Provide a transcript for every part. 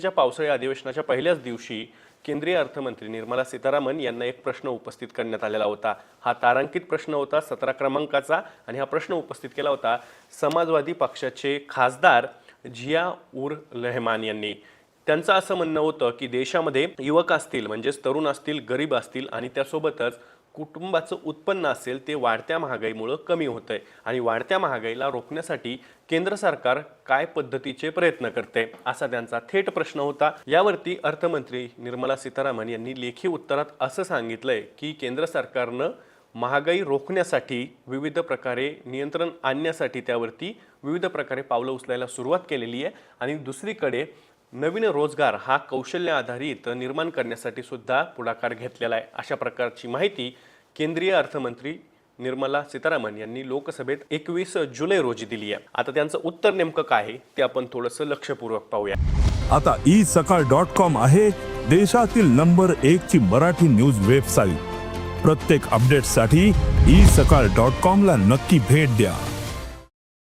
च्या पावसाळी अधिवेशनाच्या पहिल्याच दिवशी केंद्रीय अर्थमंत्री निर्मला सीतारामन यांना एक प्रश्न उपस्थित करण्यात आलेला होता. हा तारांकित प्रश्न होता सतरा क्रमांकाचा आणि हा प्रश्न उपस्थित केला होता समाजवादी पक्षाचे खासदार झिया उर रहमान यांनी. त्यांचं असं म्हणणं होतं की देशामध्ये युवक असतील म्हणजेच तरुण असतील गरीब असतील आणि त्यासोबतच कुटुंबाचं उत्पन्न असेल ते वाढत्या महागाईमुळं कमी होतंय. आणि वाढत्या महागाईला रोखण्यासाठी केंद्र सरकार काय पद्धतीचे प्रयत्न करते असा त्यांचा थेट प्रश्न होता. यावरती अर्थमंत्री निर्मला सीतारामन यांनी लेखी उत्तरात असं सांगितलंय की केंद्र सरकारनं महागाई रोखण्यासाठी विविध प्रकारे नियंत्रण आणण्यासाठी त्यावरती विविध प्रकारे पावलं उचलायला सुरुवात केलेली आहे. आणि दुसरीकडे नवीन रोजगार हा कौशल्य आधारित निर्माण करण्यासाठी सुद्धा पुढाकार घेतलेला आहे. अशा प्रकारची माहिती केंद्रीय अर्थमंत्री निर्मला सीतारामन यांनी लोकसभेत एकवीस जुलै रोजी दिली आहे. आता त्यांचं उत्तर नेमकं काय आहे ते आपण थोडंसं लक्षपूर्वक पाहूया. आता ई सकाळ डॉट कॉम आहे देशातील नंबर एक ची मराठी न्यूज वेबसाईट. प्रत्येक अपडेटसाठी ई सकाळ डॉट कॉम ला नक्की भेट द्या.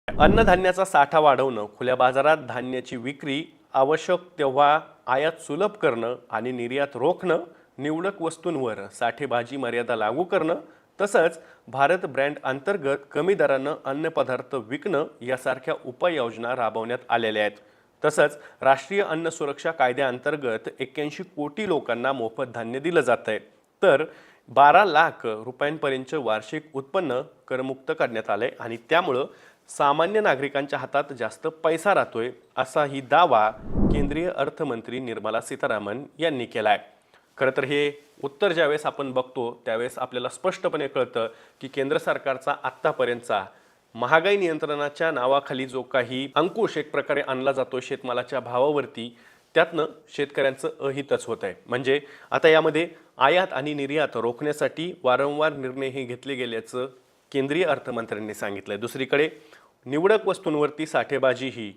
अन्नधान्याचा साठा वाढवणं खुल्या बाजारात धान्याची विक्री आवश्यक तेव्हा आयात सुलभ करणं आणि निर्यात रोखणं निवडक वस्तूंवर साठेबाजी मर्यादा लागू करणं तसंच भारत ब्रँड अंतर्गत कमी दरानं अन्नपदार्थ विकणं यासारख्या उपाययोजना राबवण्यात आलेल्या आहेत. तसंच राष्ट्रीय अन्न सुरक्षा कायद्याअंतर्गत एक्क्याऐंशी कोटी लोकांना मोफत धान्य दिलं जात आहे. तर बारा लाख रुपयांपर्यंतचं वार्षिक उत्पन्न करमुक्त करण्यात आलं आहे आणि त्यामुळं सामान्य नागरिकांच्या हातात जास्त पैसा राहतोय असाही दावा केंद्रीय अर्थमंत्री निर्मला सीतारामन यांनी केला आहे खरं तर हे उत्तर ज्यावेळेस आपण बघतो त्यावेळेस आपल्याला स्पष्टपणे कळतं की केंद्र सरकारचा आत्तापर्यंतचा महागाई नियंत्रणाच्या नावाखाली जो काही अंकुश एक प्रकारे आणला जातो शेतमालाच्या भावावरती त्यातनं शेतकऱ्यांचं अहितच होत आहे म्हणजे आता यामध्ये आयात आणि निर्यात रोखण्यासाठी वारंवार निर्णय हे घेतले गेल्याचं केंद्रीय अर्थमंत्र्यांनी सांगितलंय. दुसरीकडे निवडक वस्तूंवरती साठेबाजी ही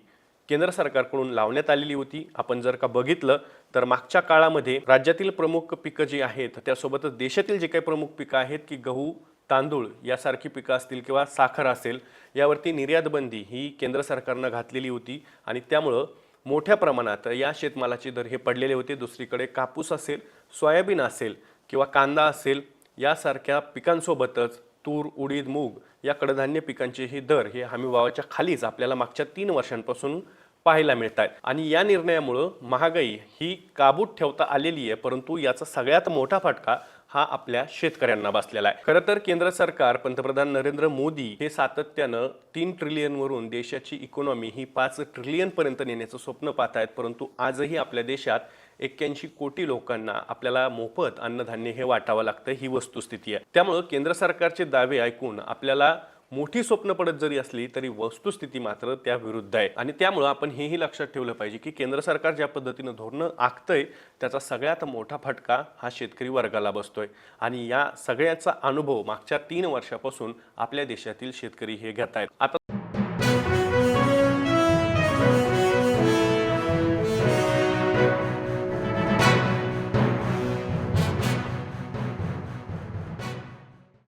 केंद्र सरकारकडून लावण्यात आलेली होती. आपण जर का बघितलं तर मागच्या काळामध्ये राज्यातील प्रमुख पिकं जी आहेत त्यासोबतच देशातील जे काही प्रमुख पिकं आहेत की गहू तांदूळ यासारखी पिकं असतील किंवा साखर असेल यावरती निर्यातबंदी ही केंद्र सरकारनं घातलेली होती आणि त्यामुळं मोठ्या प्रमाणात या शेतमालाचे दर हे पडलेले होते. दुसरीकडे कापूस असेल सोयाबीन असेल किंवा कांदा असेल यासारख्या पिकांसोबतच तूर उडीद मूग या कडधान्य पिकांचेही दर हे हमीभावाच्या खालीच आपल्याला मागच्या तीन वर्षांपासून पाहायला मिळत आहेत आणि या निर्णयामुळं महागाई ही काबूत ठेवता आलेली आहे परंतु याचा सगळ्यात मोठा फटका हा आपल्या शेतकऱ्यांना बसलेला आहे. खरं तर केंद्र सरकार पंतप्रधान नरेंद्र मोदी हे सातत्यानं तीन ट्रिलियनवरून देशाची इकॉनॉमी ही पाच ट्रिलियन पर्यंत नेण्याचं स्वप्न पाहत आहेत परंतु आजही आपल्या देशात एक्क्याऐंशी कोटी लोकांना आपल्याला मोफत अन्नधान्य हे वाटावं लागतं ही वस्तुस्थिती आहे. त्यामुळं केंद्र सरकारचे दावे ऐकून आपल्याला मोठी स्वप्न पडत जरी असली तरी वस्तुस्थिती मात्र त्या विरुद्ध आहे. आणि त्यामुळं आपण हेही लक्षात ठेवलं पाहिजे की केंद्र सरकार ज्या पद्धतीनं धोरणं आखतंय त्याचा सगळ्यात मोठा फटका हा शेतकरी वर्गाला बसतोय. आणि या सगळ्याचा अनुभव मागच्या तीन वर्षापासून आपल्या देशातील शेतकरी हे घेत आहेत आता